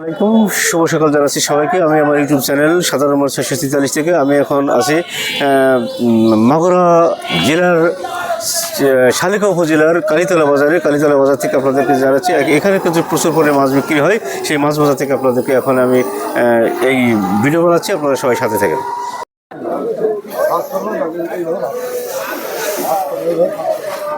আসসালামাইকুম শুভ সকাল জানাচ্ছি সবাইকে। আমি আমার ইউটিউব চ্যানেল সাধারণ নম্বর ছয়শো তেতাল্লিশ থেকে। আমি এখন আছি মাগুরা জেলার শালিকা উপজেলার কালীতলা বাজারে। কালীতলা বাজার থেকে আপনাদেরকে জানাচ্ছি এখানে কিন্তু প্রচুর পরিমাণে মাছ বিক্রি হয়। সেই মাছ বাজার থেকে আপনাদেরকে এখন আমি এই ভিডিও বানাচ্ছি। আপনারা সবাই সাথে থাকেন।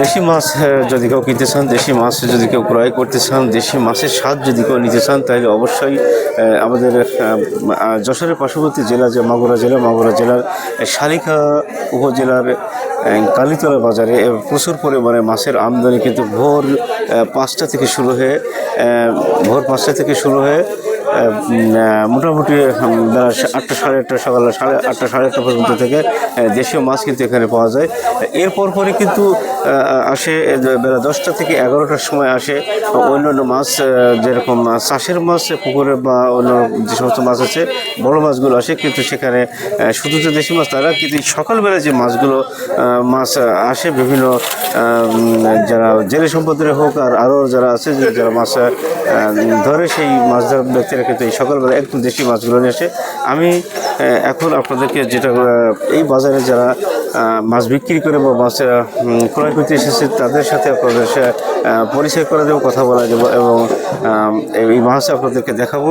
দেশি মাছ যদি কেউ কিনতে চান, দেশি মাছ যদি কেউ ক্রয় করতে চান, দেশি মাছের স্বাদ যদি কেউ নিতে চান, তাহলে অবশ্যই আমাদের যশোরের পার্শ্ববর্তী জেলা যে মাগুরা জেলা, মাগুরা জেলার শালিকা উপজেলার কালীতলা বাজারে প্রচুর পরিমাণে মাছের আমদানি কিন্তু ভোর পাঁচটা থেকে শুরু হয়ে ভোর পাঁচটা থেকে শুরু হয়ে মোটামুটি বেলা আটটা সাড়ে আটটা, সকাল সাড়ে আটটা সাড়ে আটটা পর্যন্ত থেকে দেশীয় মাছ কিন্তু এখানে পাওয়া যায়। এরপর পরে কিন্তু আসে বেলা দশটা থেকে এগারোটার সময় আসে অন্যান্য মাছ যেরকম চাষের মাছ, পুকুরে বা অন্য যে সমস্ত মাছ আছে, বড় মাছগুলো আসে। কিন্তু সেখানে শুধু যে দেশি মাছ তারা কিন্তু সকালবেলা যে মাছগুলো মাছ আসে, বিভিন্ন যারা জেলে সম্পদের হোক আর আরও যারা আছে যারা মাছ ধরে সেই মাছ ধরা ব্যক্তিরা কিন্তু এই সকালবেলা একদম দেশি মাছগুলো নিয়ে আসে আমি এখন আপনাদেরকে যেটা এই বাজারে যারা মাছ বিক্রি করে বা মাছের ক্রয় করতে এসেছে, তাদের সাথে আপনাদের পরিচয় করে দেবো, কথা বলা দেবো এবং এই মাছ আপনাদেরকে দেখাবো।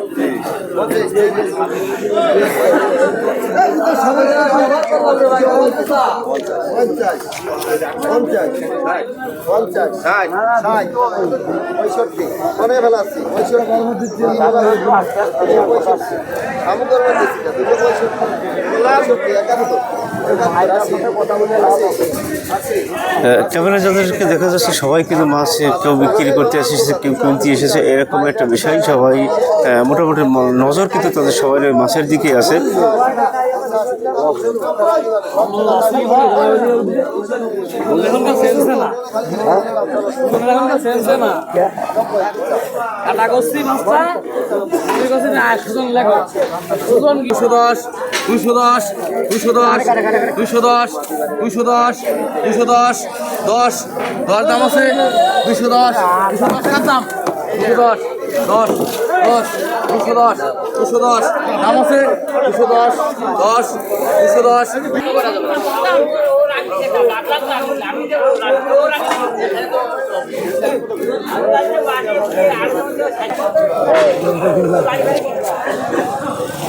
আমি করব পঁয়ষট্টি একাত্তর। ক্যামেরা যাদেরকে দেখা যাচ্ছে সবাই কিন্তু মাছ কেউ বিক্রি করতে এসেছে কেউ কিনতে এসেছে এরকম একটা বিষয়। সবাই মোটামুটি নজর কিন্তু তাদের সবাই মাছের দিকে আছে। দুশো দশ দুশো দশ দুশো দশ দুশো দশ দুশো দশ দুশো দশ দশ। দশ দাম আছে? দুশো দশ দুশো দশ টাকার দাম? দুশো দশ দশ দশ দুশো দশ দুশো দশ। দাম আছে? দুশো, দশ দশ। দুশো দশ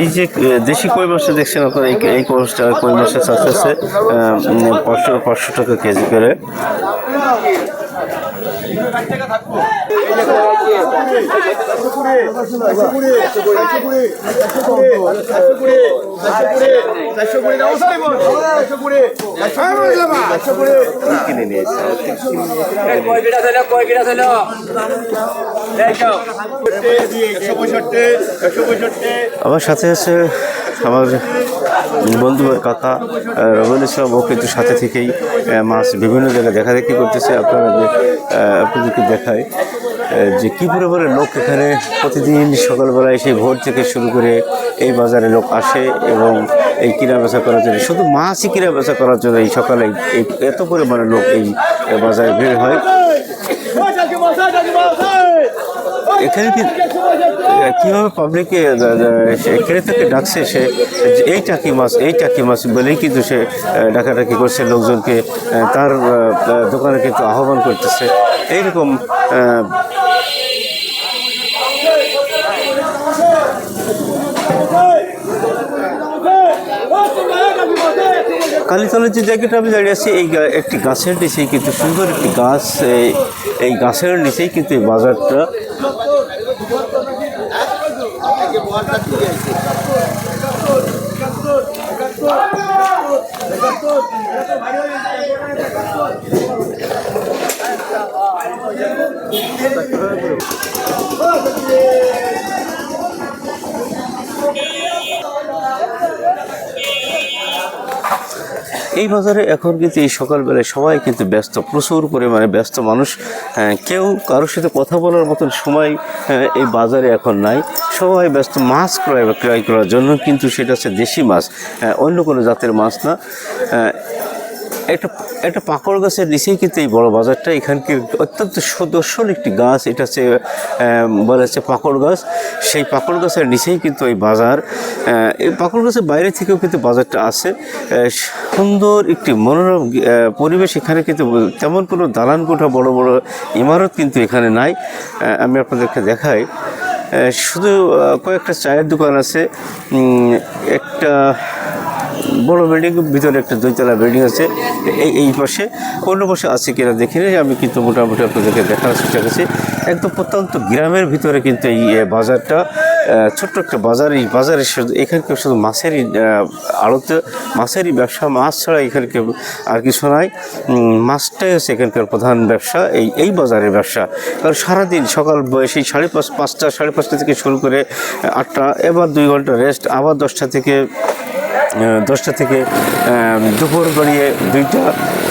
এই যে দেশি কই মাছটা দেখছেন আপনারা? এই এই কই মাছটা কই মাছের চাষ আছে পাঁচশো পাঁচশো টাকা কেজি করে। আমার সাথে আছে আমার বন্ধু কাকা রবিউল ইসলাম ও কিন্তু সাথে থেকেই মাছ বিভিন্ন জায়গায় দেখা দেখি করতেছে। আপনারা আপনাদেরকে দেখায়। যে কী পরিমাণে লোক এখানে প্রতিদিন সকালবেলায় সেই ভোর থেকে শুরু করে এই বাজারে লোক আসে এবং এই কিনা বেচা করার জন্য, শুধু মাছই কিনা বেচা করার জন্য এই সকালে এই এত পরিমাণে লোক এই বাজারে ভিড় হয়। এখানে কি কীভাবে পাবলিকে ক্রেতাকে ডাকছে সে এই টাকি মাছ এই টাকি মাছ বলেই কিন্তু সে ডাকাডাকি করছে লোকজনকে। তার দোকানে কিন্তু আহ্বান করতেছে। এইরকম কালীতলার যে জায়গাটা আমি দাঁড়িয়ে আছি, এই একটি গাছের নিচেই কিন্তু সুন্দর একটি গাছ এই- গাছের নিচেই কিন্তু এই বাজারটা। এই বাজারে এখন কিন্তু এই সকালবেলায় সবাই কিন্তু ব্যস্ত প্রচুর পরিমাণে ব্যস্ত মানুষ। কেউ কারোর সাথে কথা বলার মতন সময় আহ, এই বাজারে এখন নাই। সবাই ব্যস্ত মাছ ক্রয় বা ক্রয় করার জন্য কিন্তু সেটা হচ্ছে দেশি মাছ আহ, অন্য কোনো জাতের মাছ না। একটা একটা পাকড় গাছের নিচেই কিন্তু এই বড় বাজারটা এখানকার অত্যন্ত সুদর্শন একটি গাছ এটা হচ্ছে বলা হচ্ছে পাকড় গাছ। সেই পাকড় গাছের নিচেই কিন্তু এই বাজার। এই পাকড় গাছের বাইরে থেকেও কিন্তু বাজারটা আছে। সুন্দর একটি মনোরম পরিবেশ এখানে কিন্তু তেমন কোনো দালান কোঠা বড় বড় ইমারত কিন্তু এখানে নাই। আমি আপনাদেরকে দেখাই। শুধু কয়েকটা চায়ের দোকান আছে। একটা বড় বিল্ডিং ভিতরে একটা দুইতলা বিল্ডিং আছে। এই এই পাশে অন্য পাশে আছে কিনা দেখি নাই, আমি কিন্তু মোটামুটি আপনাদেরকে দেখার চেষ্টা করছি। একদম প্রত্যন্ত গ্রামের ভিতরে কিন্তু এই বাজারটা ছোট্ট একটা বাজার। এই বাজারে শুধু এখানকার শুধু মাছেরই আড়তে মাছেরই ব্যবসা। মাছ ছাড়া এখানকে আর কিছু নাই। মাছটাই হচ্ছে এখানকার প্রধান ব্যবসা এই এই বাজারের ব্যবসা। কারণ সারাদিন সকাল সেই সাড়ে পাঁচ পাঁচটা সাড়ে পাঁচটা থেকে শুরু করে আটটা এবার দুই ঘণ্টা রেস্ট আবার দশটা থেকে দশটা থেকে দুপুর গড়িয়ে দুইটা।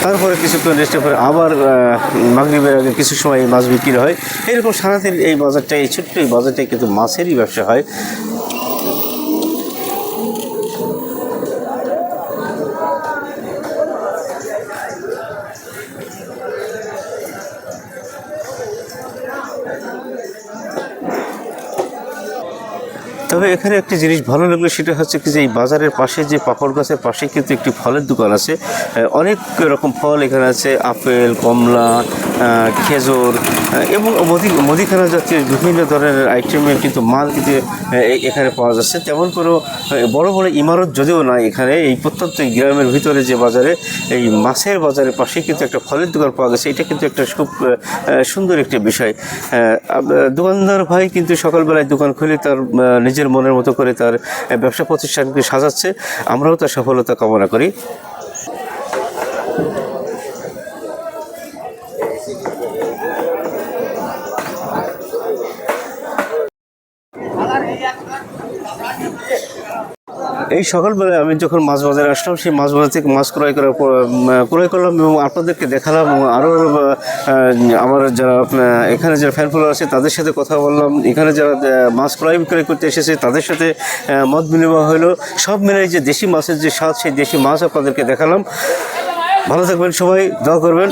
তারপরে কিছুক্ষণ রেস্টের পরে আবার মাগরীবের আগে কিছু সময় মাছ বিক্রি হয়। এরকম সারাদিন এই বাজারটা এই ছোট্ট এই বাজারটায় কিন্তু মাছেরই ব্যবসা হয়। তবে এখানে একটি জিনিস ভালো লাগল, সেটা হচ্ছে কি যে এই বাজারের পাশে যে পাপড় গাছের পাশে কিন্তু একটি ফলের দোকান আছে। অনেক রকম ফল এখানে আছে, আপেল, কমলা খেজুর এবং মুদি মুদিখানা জাতীয় বিভিন্ন ধরনের আইটেমের কিন্তু মাল কিন্তু এখানে পাওয়া যাচ্ছে। তেমন কোনো বড় বড় ইমারত যদিও নাই এখানে, এই প্রত্যন্ত গ্রামের ভিতরে যে বাজারে, এই মাছের বাজারের পাশে কিন্তু একটা ফলের দোকান পাওয়া গেছে। এটা কিন্তু একটা খুব সুন্দর একটি বিষয়। দোকানদার ভাই কিন্তু সকালবেলায় দোকান খুলে তার নিজের মনের মতো করে তার ব্যবসা প্রতিষ্ঠানকে সাজাচ্ছে। আমরাও তার সফলতা কামনা করি। এই সকালবেলায় আমি যখন মাছ বাজারে আসলাম, সেই মাছ বাজার থেকে মাছ ক্রয় করার ক্রয় করলাম এবং আপনাদেরকে দেখালাম আরও আমার যারা এখানে যারা ফ্যান ফলোয়ার আছে, তাদের সাথে কথা বললাম। এখানে যারা মাছ ক্রয় বিক্রয় করতে এসেছে, তাদের সাথে মত বিনিময় হলো। সব মিলে যে দেশি মাছের যে স্বাদ, সেই দেশি মাছ আপনাদেরকে দেখালাম। ভালো থাকবেন সবাই, দোয়া করবেন।